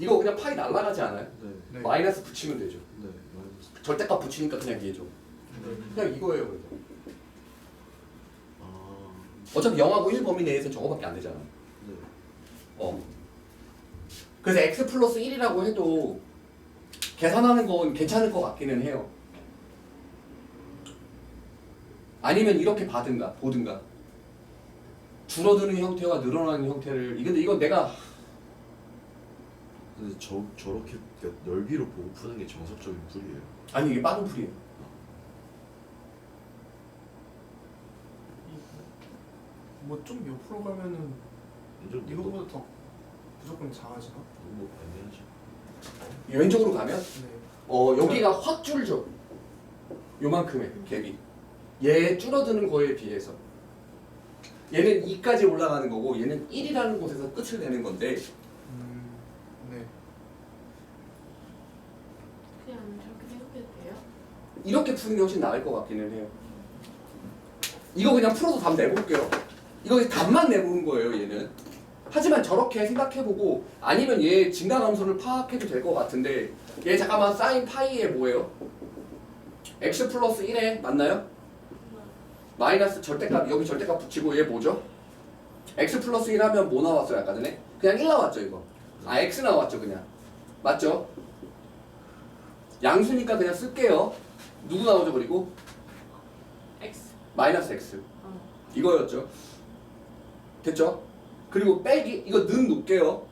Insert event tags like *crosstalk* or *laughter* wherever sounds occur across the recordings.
이거 그냥 파이 날라가지 않아요? 네. 네. 마이너스 붙이면 되죠. 네. 마이너스. 절대값 붙이니까 그냥 얘죠. 그냥 이거예요. 그래서. 아. 어차피 0하고 1 범위 내에서 저거밖에 안 되잖아. 네. 어. 그래서 x 플러스 1이라고 해도 계산하는 건 괜찮을 것 같기는 해요. 아니면 이렇게 받든가 보든가 줄어드는 형태와 늘어나는 형태를 이 근데 이건 내가 근데 저 저렇게 넓이로 보고 푸는 게 정석적인 풀이에요. 아니 이게 빠른 풀이에요. 뭐 좀 옆으로 가면은 좀 너무 이거보다 더 무조건 작아지나? 너무 애매하죠. 왼쪽으로 가면 네. 어 여기가 확 줄죠. 요만큼의 갭이 얘 줄어드는 거에 비해서 얘는 2까지 올라가는 거고 얘는 1이라는 곳에서 끝을 내는 건데 음. 네. 그냥 저렇게 생각해도 돼요? 이렇게 푸는 게 훨씬 나을 것 같기는 해요. 이거 그냥 풀어서 답 내볼게요. 이거 답만 내보는 거예요, 얘는. 하지만 저렇게 생각해보고 아니면 얘 증가함수를 파악해도 될 것 같은데 얘 잠깐만 사인 파이에 뭐예요? x 플러스 1에 맞나요? 마이너스 절대값 여기 절대값 붙이고 얘 뭐죠? x 플러스 1 하면 뭐 나왔어요 아까 전에? 그냥 1 나왔죠 이거 아 x 나왔죠 그냥 맞죠? 양수니까 그냥 쓸게요 누구 나오죠 그리고? X. 마이너스 x 어. 이거였죠 됐죠? 그리고 빼기 이거 는 놓을게요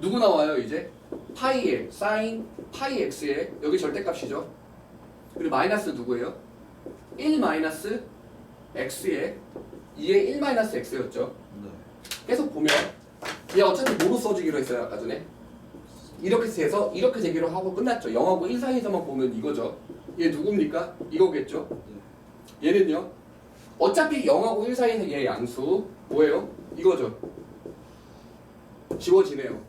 누구 나와요 이제? 파이 에 사인 파이 x에 여기 절대값이죠 그리고 마이너스 누구예요? 1 마이너스 x에 2에 1 마이너스 x였죠 네. 계속 보면 얘 어차피 뭐로 써주기로 했어요 아까 전에 이렇게 해서 이렇게 되기로 하고 끝났죠 0하고 1 사이에서만 보면 이거죠 얘 누굽니까? 이거겠죠 얘는요 어차피 0하고 1 사이에서 얘 양수 뭐예요? 이거죠 지워지네요.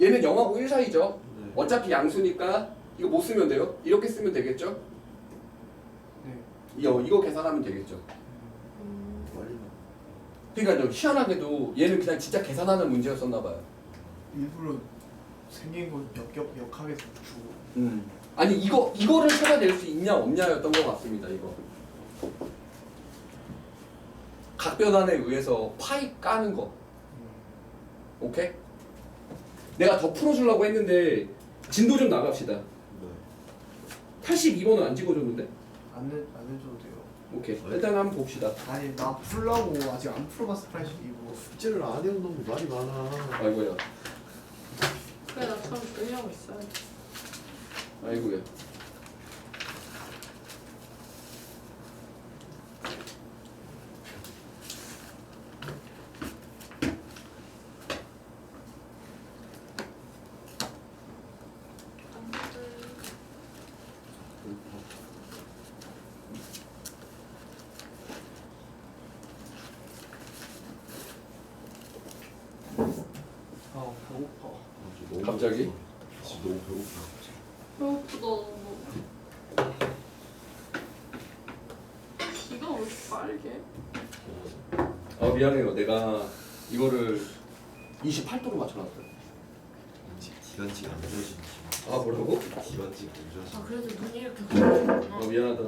얘는 0하고 1 사이죠 네. 어차피 양수니까 이거 못 쓰면 돼요 이렇게 쓰면 되겠죠 네. 이거, 이거 계산하면 되겠죠 음. 그러니까 좀 희한하게도 얘는 그냥 진짜 계산하는 문제였었나 봐요 일부러 생긴 거 역겹 역하게 주고. 음. 아니 이거 이거를 찾아낼 수 있냐 없냐였던 것 같습니다. 이거 각변환에 의해서 파이 까는 거. 음. 오케이? 내가 더 풀어주려고 했는데 진도 좀 나갑시다. 네. 82번은 안 찍어줬는데? 안, 해, 안 돼요. 오케이. 일단 한번 봅시다. 아니 나 풀라고 아직 안 풀어봤어 82고. 숙제를 안 해온 놈이 말이 많아. 아이고야. 그래 나처럼 조용히 하고 있어요. 아이고야. 아 배고파. 아, 저 너무 갑자기? 너무 배고파. 배고프다 너무. 이거 왜 이렇게 빠르게? 아 미안해요. 내가 이거를 28도로 맞춰놨어요. 기- 기관지가 안 좋아지지. 아 뭐라고? 기관지가 안 좋아지. 아 그래도 눈이 이렇게 가는구나. 아 미안하다.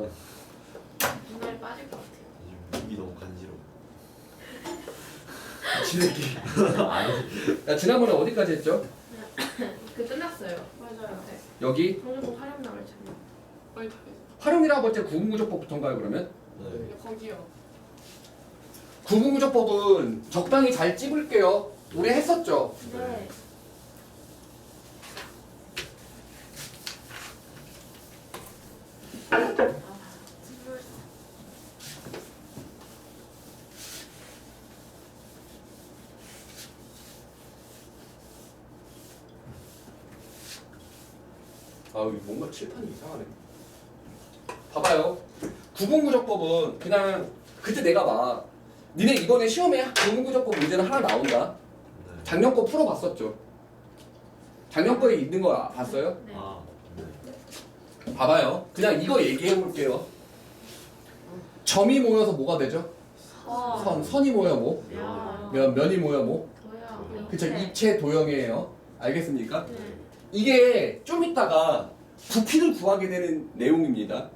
눈알이 빠질 것 같아요. 지금 입이 너무 간지러워. 지새끼. 야 *laughs* 지난번에 어디까지 했죠? 그 끝났어요. 맞아요. 네. 여기 성적은 활용 나올 텐데. 거의 다 했어. 활용이라고 할 때 구분구조법부터인가요 그러면? 네. 거기요. 구분구조법은 적당히 잘 찝을게요. 우리 했었죠. 네. 아, 찜을 뭔가 칠판이 이상하네. 봐봐요. 구분구조법은 그냥 그때 내가 막 니네 이번에 시험에 구분구조법 문제는 하나 나온다. 네. 작년 거 풀어봤었죠. 작년 거에 있는 거 봤어요? 네. 아. 네. 봐봐요. 그냥 이거 얘기해 볼게요. 점이 모여서 뭐가 되죠? 어. 선 선이 뭐야 뭐? 야. 면 면이 뭐야 뭐? 뭐야? 그쵸 네. 입체 도형이에요. 알겠습니까? 네. 이게 좀 이따가 부피를 구하게 되는 내용입니다.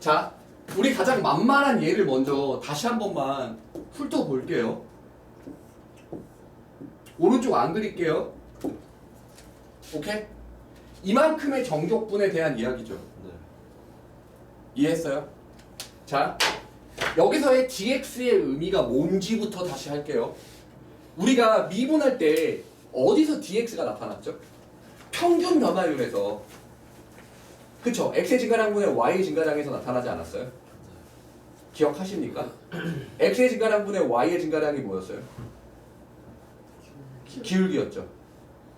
자, 우리 가장 만만한 예를 먼저 다시 한 번만 훑어볼게요. 오른쪽 안 그릴게요. 오케이? 이만큼의 정격분에 대한 이야기죠. 네. 이해했어요? 자, 여기서의 dx의 의미가 뭔지부터 다시 할게요. 우리가 미분할 때 어디서 dx가 나타났죠? 평균 변화율에서 그쵸? x의 증가량분의 y의 증가량에서 나타나지 않았어요? 기억하십니까? x의 증가량분의 y의 증가량이 뭐였어요? 기울기였죠.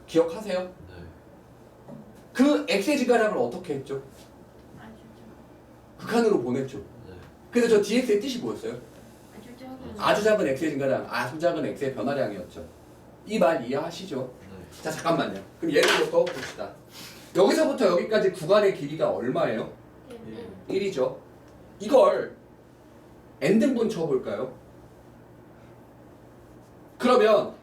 기억하세요? 네. 그 x의 증가량을 어떻게 했죠? 극한으로 보냈죠. 네. 그래서 저 dx의 뜻이 뭐였어요? 아. 아주 작은 x의 증가량, 아주 작은 x의 변화량이었죠. 이 말 이해하시죠? 네. 자 잠깐만요. 그럼 예를부터 봅시다. 여기서부터 여기까지 구간의 길이가 얼마예요? 예. 1이죠. 이걸 n등분 쳐볼까요? 그러면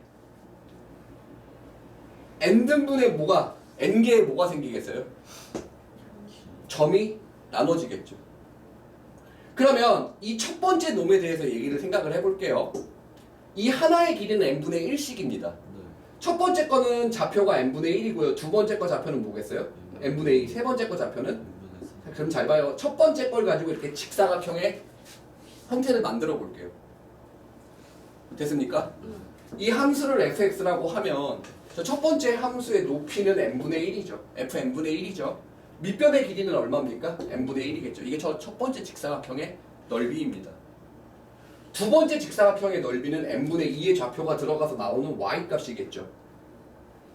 n등분의 뭐가 n개의 뭐가 생기겠어요? 점이 나눠지겠죠. 그러면 이 첫 번째 놈에 대해서 얘기를 생각을 해볼게요. 이 하나의 길이는 n분의 1씩입니다. 네. 첫 번째 거는 좌표가 n분의 1이고요. 두 번째 거 좌표는 뭐겠어요? n분의 2. 세 번째 거 좌표는? 그럼 잘 봐요. 첫 번째 걸 가지고 이렇게 직사각형의 형태를 만들어 볼게요. 됐습니까? 이 함수를 fx라고 하면 저 첫 번째 함수의 높이는 n분의 1이죠. fn분의 1이죠. 밑변의 길이는 얼마입니까? n분의 1이겠죠. 이게 저 첫 번째 직사각형의 넓이입니다. 두 번째 직사각형의 넓이는 n분의 2의 좌표가 들어가서 나오는 y 값이겠죠.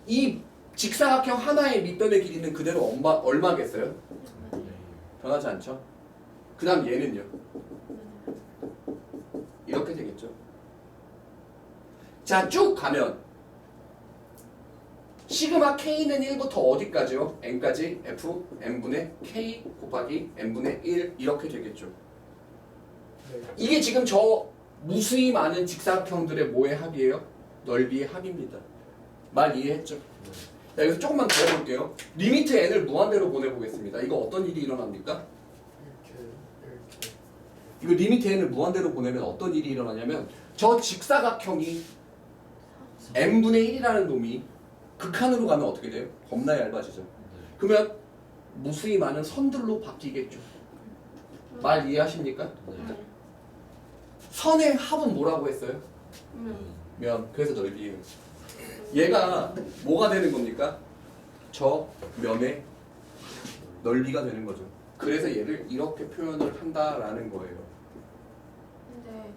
이 직사각형 하나의 밑변의 길이는 그대로 얼마, 얼마겠어요? 네. 변하지 않죠? 그 다음 얘는요? 이렇게 되겠죠? 자, 쭉 가면 시그마 k는 1부터 어디까지요? n까지 f n분의 k 곱하기 n분의 1 이렇게 되겠죠. 네. 이게 지금 저 무수히 많은 직사각형들의 뭐의 합이에요? 넓이의 합입니다. 말 이해했죠? 자, 여기서 조금만 더 해볼게요. 리미트 n을 무한대로 보내보겠습니다. 이거 어떤 일이 일어납니까? 이거 리미트 n을 무한대로 보내면 어떤 일이 일어나냐면 저 직사각형이 n분의 1이라는 놈이 극한으로 가면 어떻게 돼요? 겁나 얇아지죠. 네. 그러면 무수히 많은 선들로 바뀌겠죠. 말 이해하십니까? 네. 선의 합은 뭐라고 했어요? 음. 면. 그래서 넓이에요. 얘가 뭐가 되는 겁니까? 저 면의 넓이가 되는 거죠. 그래서 얘를 이렇게 표현을 한다라는 거예요. 근데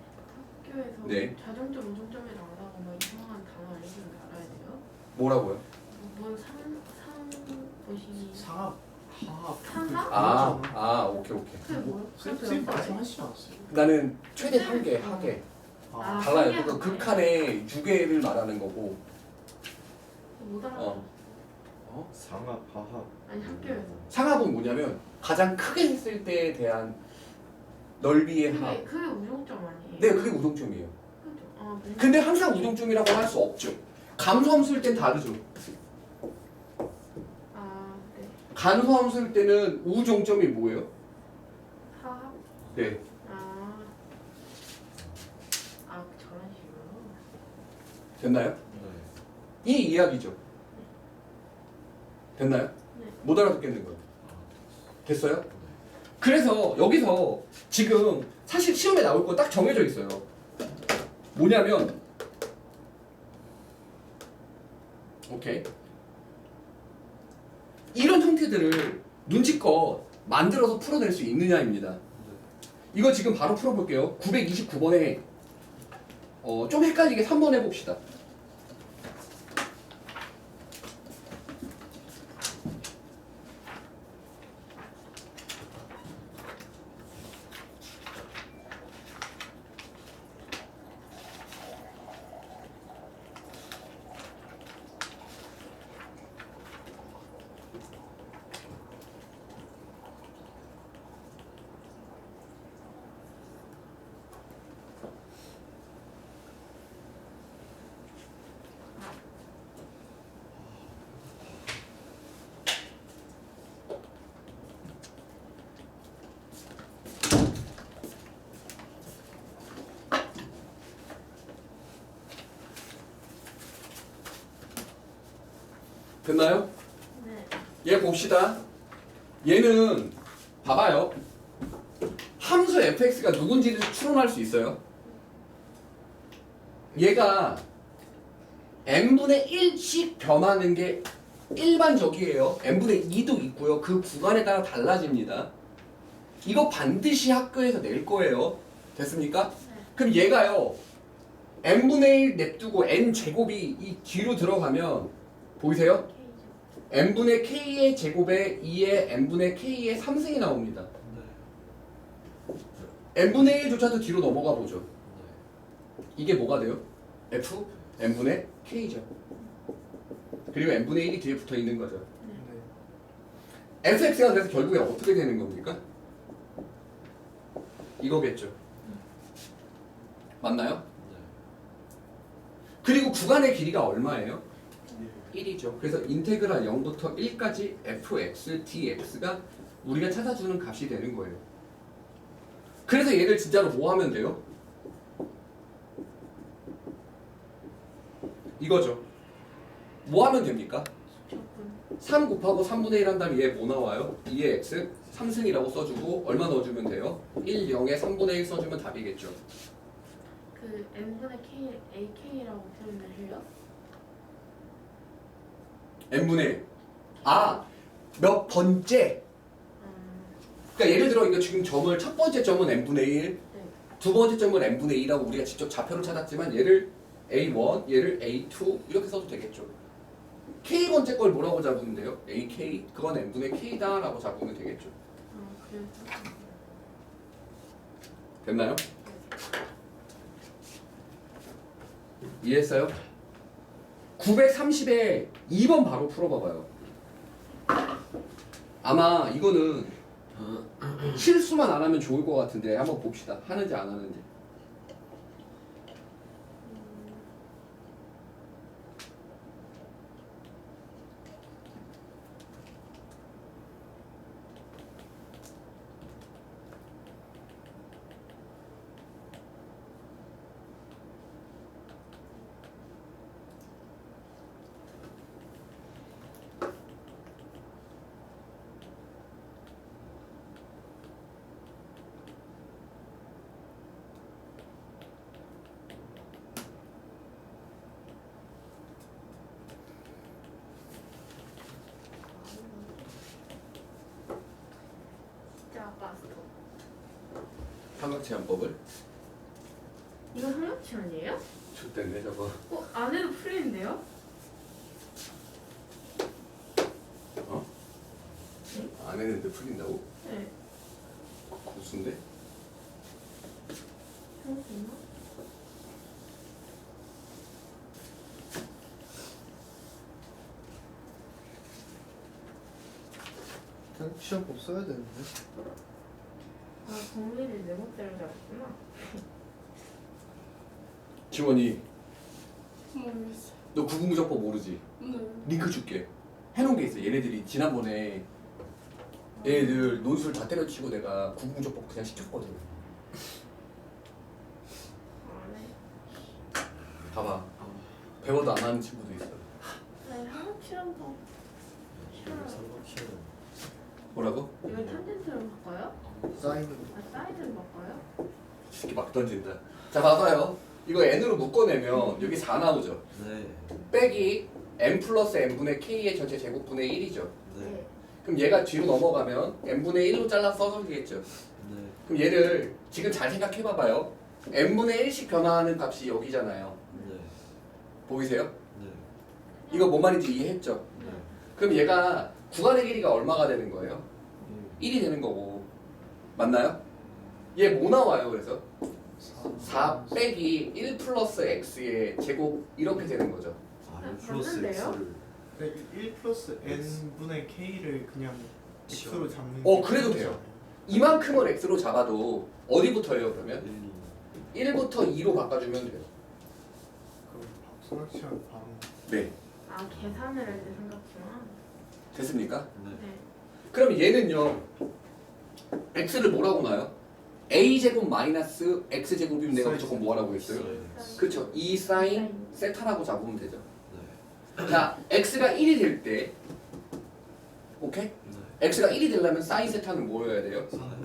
학교에서 네. 자정점, 우정점이 나오다가 뭐 이상한 단어 알려주는 게 알아야 돼요? 뭐라고요? 뭔 상, 상, 보시 상 합 하합 상합? 아, 아, 오케이, 오케이. 그게 뭐야? 선생님 말씀하시지 않았어요? 나는 최대 한개 하계 아, 달라요. 한계, 그러니까 한계. 극한의 유괴를 말하는 거고. 못 알아. 어. 상합, 하합. 아니 학교에서. 상합은 뭐냐면 가장 크게 했을 때에 대한 넓이의 그게 합. 그게 우정점 아니에요? 네, 그게 우동점이에요. 그죠? 아, 네. 근데 항상 우동점이라고 할 수 없죠. 감소함수일 땐 다르죠. 아, 네. 간소함수일 때는 우종점이 뭐예요? 하합? 네. 아. 아, 저런 식으로. 됐나요? 네. 이 이야기죠. 됐나요? 네. 못 알아듣겠는 거예요. 됐어요? 네. 그래서 여기서 지금 사실 시험에 나올 거 딱 정해져 있어요. 뭐냐면 오케이 이런 형태들을 눈치껏 만들어서 풀어낼 수 있느냐입니다. 이거 지금 바로 풀어볼게요. 929번에 어, 좀 헷갈리게 3번 해봅시다. 됐나요? 네. 얘 봅시다. 얘는 봐봐요. 함수 fx가 누군지를 추론할 수 있어요. 얘가 n분의 1씩 변하는 게 일반적이에요. n분의 2도 있고요. 그 구간에 따라 달라집니다. 이거 반드시 학교에서 낼 거예요. 됐습니까? 그럼 얘가요. n분의 1 냅두고 n 제곱이 이 뒤로 들어가면 보이세요? N분의 k의 제곱에 2의 n분의 k의 3승이 나옵니다. n분의 1조차도 뒤로 넘어가 보죠. 이게 뭐가 돼요? f n분의 k죠. 그리고 n분의 1이 뒤에 붙어 있는 거죠. 네. fx가 그래서 결국에 어떻게 되는 겁니까? 이거겠죠. 맞나요? 그리고 구간의 길이가 얼마예요? 1이죠. 그래서 인테그랄 0부터 1까지 fx, dx가 우리가 찾아주는 값이 되는 거예요. 그래서 얘를 진짜로 뭐 하면 돼요? 이거죠. 뭐 하면 됩니까? 적분. 3 곱하고 3분의 1 한다면 얘 뭐 나와요? 2의 x 3승이라고 써주고 얼마 넣어주면 돼요? 1, 0에 3분의 1 써주면 답이겠죠. 그 n분의 k ak라고 표현하실래요? N분의 1. 아, 몇 번째? 음, 그러니까 예를 들어 이거 지금 점을 첫 번째 점은 n분의 1, 네. 두 번째 점은 n분의 2라고 우리가 직접 좌표를 찾았지만 얘를 a1, 얘를 a2 이렇게 써도 되겠죠. k 번째 걸 뭐라고 잡으면 돼요? ak 그건 n분의 k다라고 잡으면 되겠죠. 됐나요? 이해했어요? 930에 2번 바로 풀어봐봐요. 아마 이거는 실수만 안 하면 좋을 것 같은데 한번 봅시다. 하는지 안 하는지. 진짜 마스터. 삼각체한법을 이거 삼각지 아니에요? 좋댔네 저거. 어 안에도 풀리는데요? 어? 안 했는데 풀린다고? 네. 고수인데? 잠깐만. 그냥 시험 법 써야 되는데. 아 정리를 내 멋대로 잡았구나. 지원이 모르겠어. 너 구분무적법 모르지? 네. 링크 줄게. 해놓은 게 있어. 얘네들이 지난번에 얘네들 논술 다 때려치고 내가 구분무적법 그냥 시켰거든. 봐봐. 배워도 안 하는 친구도 있어. 네 삼각지랑 더. 뭐라고? 이거 탄젠트로 바꿔요? 사인으로. 아 사이즈로 바꿔요? 이렇게 막 던진다. 자 봐봐요. 이거 n으로 묶어내면 여기 4 나오죠. 네. 빼기 n 플러스 n분의 k의 전체 제곱분의 1이죠. 네. 그럼 얘가 뒤로 넘어가면 n분의 1로 잘라 써주겠죠. 네. 그럼 얘를 지금 잘 생각해봐봐요. n분의 1씩 변화하는 값이 여기잖아요. 네. 보이세요? 네. 이거 뭔 말인지 이해했죠? 네. 그럼 얘가 구간의 길이가 얼마가 되는 거예요? 1이 되는 거고 맞나요? 얘 뭐 나와요 그래서? 4 빼기 1 플러스 x의 제곱 이렇게 되는 거죠 아, 아, 일 플러스 맞는데요? x를 그러니까 1 플러스 n 분의 k를 그냥 x로 잡는. 어, 게 그래도. 돼요. 이만큼을 x로 잡아도 어디부터예요 그러면? 1, 1부터 2로 바꿔주면 돼요 그럼 박수학시간 바로. 네 아 계산을 할 때 생각지만. 됐습니까? 2. 네. 네. 그럼 얘는요 x를 뭐라고 놔요? A제곱 마이너스 x제곱이면 내가 무조건 뭐하라고 했어요? 네. 그렇죠 2 사인 세타라고 잡으면 되죠 네. 자, x가 1이 될 때, 오케이? 네. x가 1이 되려면 사인 세타는 뭐여야 돼요? 아,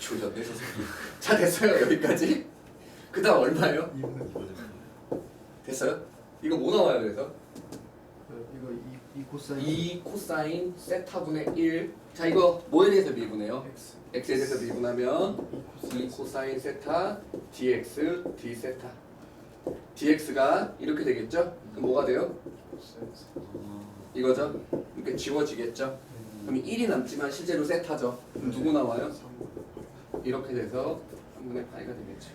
조졌네, 저 새끼. 자, 됐어요, 여기까지. 그 다음 얼마예요? 됐어요? 이거 뭐 나와요, 그래서? 이거 이, 이 코사인 2 코사인 세타분의 1. 자, 이거 뭐에 대해서 미분해요? X x에 대해서 미분하면 이 2 코사인 코사인 세타 dx d 세타. dx가 이렇게 되겠죠? 그럼 뭐가 돼요? 코사인 아, 이거죠? 이렇게 지워지겠죠? 그럼 1이 남지만 실제로 세타죠. 그럼 누구 나와요? 이렇게 돼서 3분의 파이가 되겠죠.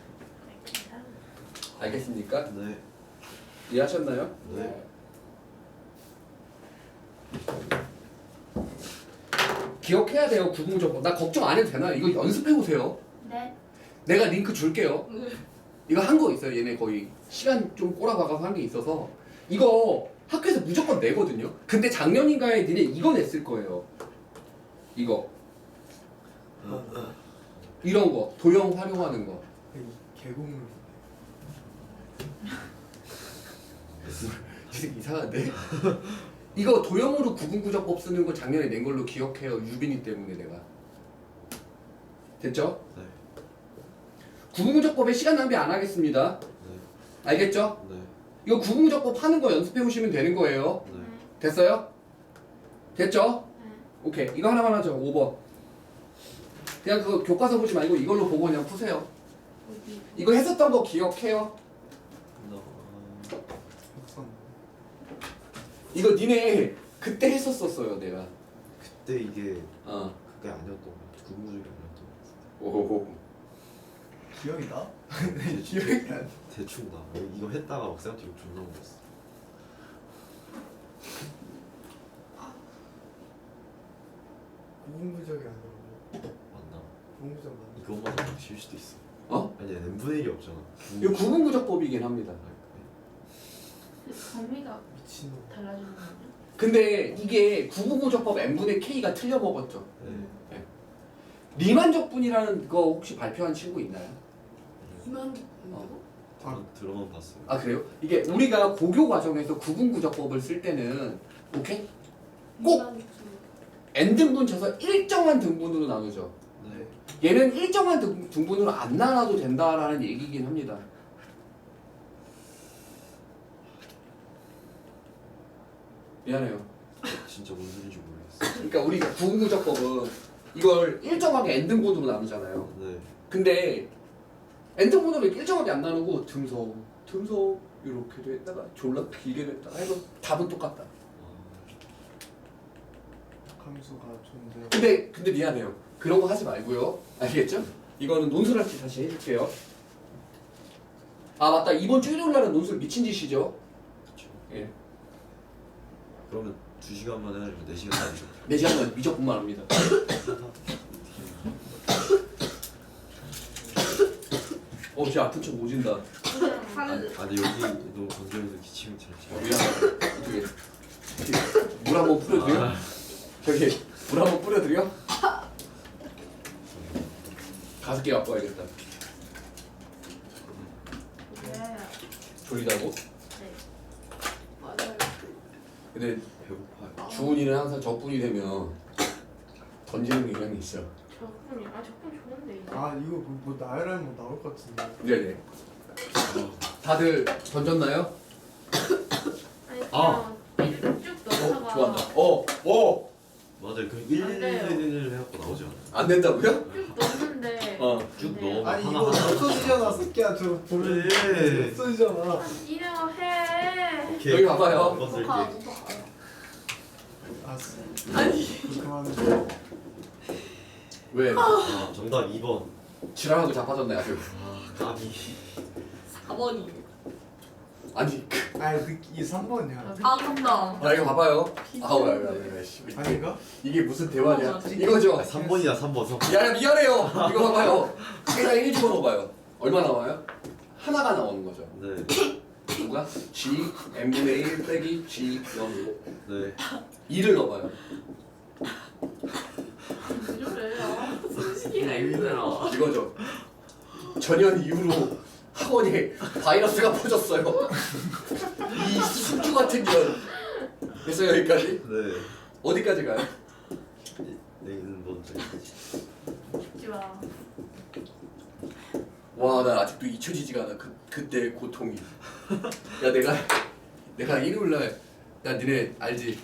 알겠습니까? 네. 이해하셨나요? 네. 기억해야 돼요 구분조건. 나 걱정 안 해도 되나요? 이거 연습해 보세요. 네. 내가 링크 줄게요. 이거 한 거 있어요. 얘네 거의 시간 좀 꼬라박아서 한 게 있어서 이거 학교에서 무조건 내거든요. 근데 작년인가에 니네 이거 냈을 거예요. 이거 이런 거 도형 활용하는 거. *laughs* 이 개공물 되게 이상한데? *laughs* 이거 도형으로 구분구조법 쓰는 거 작년에 낸 걸로 기억해요. 유빈이 때문에 내가. 됐죠? 네. 구분구조법에 시간 낭비 안 하겠습니다. 네. 알겠죠? 네. 이거 구분구조법 하는 거 연습해 오시면 되는 거예요. 네. 됐어요? 됐죠? 네. 오케이. 이거 하나만 하죠. 5번. 그냥 그 교과서 보지 말고 이걸로 보고 그냥 푸세요. 어디? 이거 했었던 거 기억해요? 너, 박선 이거 니네 그때 했었었어요, 내가. 그때 이게 어. 그게 아니었던 것 같아. 구무줄이 아니었던 것 오호호. 기억이 나? 기억이 안 나. 대충 나. 이거 했다가 막 쌤한테 욕 존나 먹었어. 고분부적이 아니라 맞나? 고분부적 맞나? 이것만 쉴 수도 있어. 어? 아니 n분의 1이 없잖아. 이거 구분구조법이긴 합니다. 범위가 미친놈 달라지는 거죠? 근데 이게 구분구조법 n분의 k가 틀려 먹었죠. 네. 리만족분이라는 거 혹시 발표한 친구 있나요? 이만 어. 아, 들어만 봤어요. 아 그래요? 이게 우리가 고교 과정에서 구분구조법을 쓸 때는 오케이? 꼭! n등분 쳐서 일정한 등분으로 나누죠. 네. 얘는 일정한 등, 등분으로 안 나눠도 된다라는 얘기긴 합니다. 미안해요. 진짜 뭔 소리인지 모르겠어. 그러니까 우리가 구분구조법은 이걸 일정하게 n등분으로 나누잖아요. 네. 근데 n등분으로 이렇게 일정하게 안 나누고 등석, 등석 이렇게 됐다가 졸라 길게 됐다가 해도 답은 똑같다. 아, 함수가 존재 근데 근데 미안해요. 그런 거 하지 말고요. 알겠죠? 이거는 논술할 때 다시 해줄게요. 아 맞다. 이번 주 일요일 날은 논술 미친 짓이죠. 그쵸. 예. 그러면 2시간만 해가지고 4시간 아니죠? 4시간만 미적분만 합니다. 어, 쟤 아픈 척 오진다. 어, 아, 아 근데 여기 너무 건조해서 기침이 잘 차. 미안하다. 어떻게 물 한번 뿌려드려? 아, 저기 물 한번 뿌려드려? 가습기 갖고 와야겠다. 네. 졸리다고? 네. 근데 배고파요. 주은이는 항상 적분이 되면 던지는 경향이 있어. 적분이 아 적분 좋은데 이거. 아 이거 뭐, 뭐 나열하면 나올 것 같은데 네네. 아, 다들 던졌나요? 아니 아. 쭉 어, 좋아한다. 어, 어, 맞아요. 그안 돼요. 111을 해갖고 나오지 않아요? 안 된다고요? 쭉 넣는데 어, 쭉 네. 넣어. 아니 하나, 이거. 없어지잖아 새끼야 저 보면 그래. 없어지잖아 아, 니네가 해. 오케이. 여기 봐봐요. 이거. 아니. 그만해 왜? 아, 정답 2번. 지랄하고 자빠졌네 아주. 아, 까비. 4번이 아니, 그- 아이 그, 이 3번이야 아깝다 아 이거 봐봐요. 아우, 야, 야, 야, 야, 씨. 아닌가? 이게 무슨 대화냐? 어, 이거죠. 아, 3번이야, 3번. 3번. 야, 미안해요. 이거 봐봐요. 세상 1 집어넣어봐요. 얼마 나와요? 하나가 나오는 거죠. 네. *laughs* 누가? G n분의 1 빼기 G 0 네. 2를 넣어봐요. 왜 저래? 아. 숨쉬기가 힘들어 이거죠. 전현 이후로 학원에 바이러스가 퍼졌어요. 이 숙주 같은 년. 그래서 여기까지 네. 어디까지 가요? 내일은 먼저 웃지 마. 와, 나 아직도 잊혀지지가 않아. 그 그때 고통이. *laughs* 야, 내가 내가 일요일 날, 야, 니네 알지?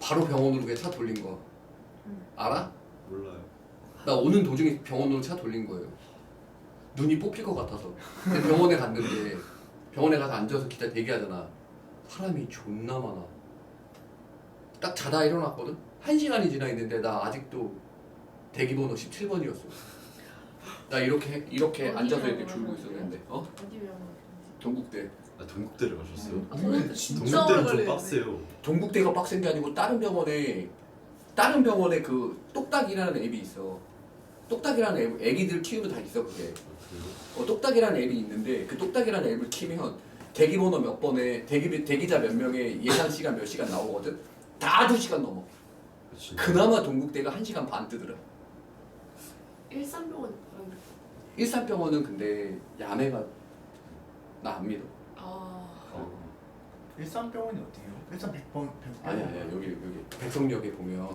바로 병원으로 그냥 차 돌린 거. 알아? 몰라요. 나 오는 도중에 병원으로 차 돌린 거예요. 눈이 뽑힐 것 같아서. 근데 병원에 갔는데 병원에 가서 앉아서 기다 대기하잖아. 사람이 존나 많아. 딱 자다 일어났거든. 한 시간이 지나 있는데 나 아직도 대기번호 17번이었어. 나 이렇게 이렇게 어디 앉아서 이렇게 병원을 줄고? 있었는데, 어? 어디 병원? 동국대. 아 동국대를 가셨어요? 아, 저는 진짜 오래 동국대는 좀 걸리는데. 빡세요. 동국대가 빡센 게 아니고 다른 병원에 다른 병원에 그 똑딱이라는 앱이 있어. 똑딱이라는 앱, 애기들 키우면 다 있어 그게. 어, 똑딱이라는 앱이 있는데 그 똑딱이라는 앱을 키면 대기 번호 몇 번에 대기 대기자 몇 명의 예상 시간 몇 시간 나오거든. 다 두 시간 넘어. 진짜. 그나마 동국대가 한 시간 반 뜨더라. 일산병원 그런 일산병원은 근데 야매가 나 안 믿어. 아 어. 일산병원이 어디예요? 일산 백번 백. 아니 아니야 여기 여기 백성역에 보면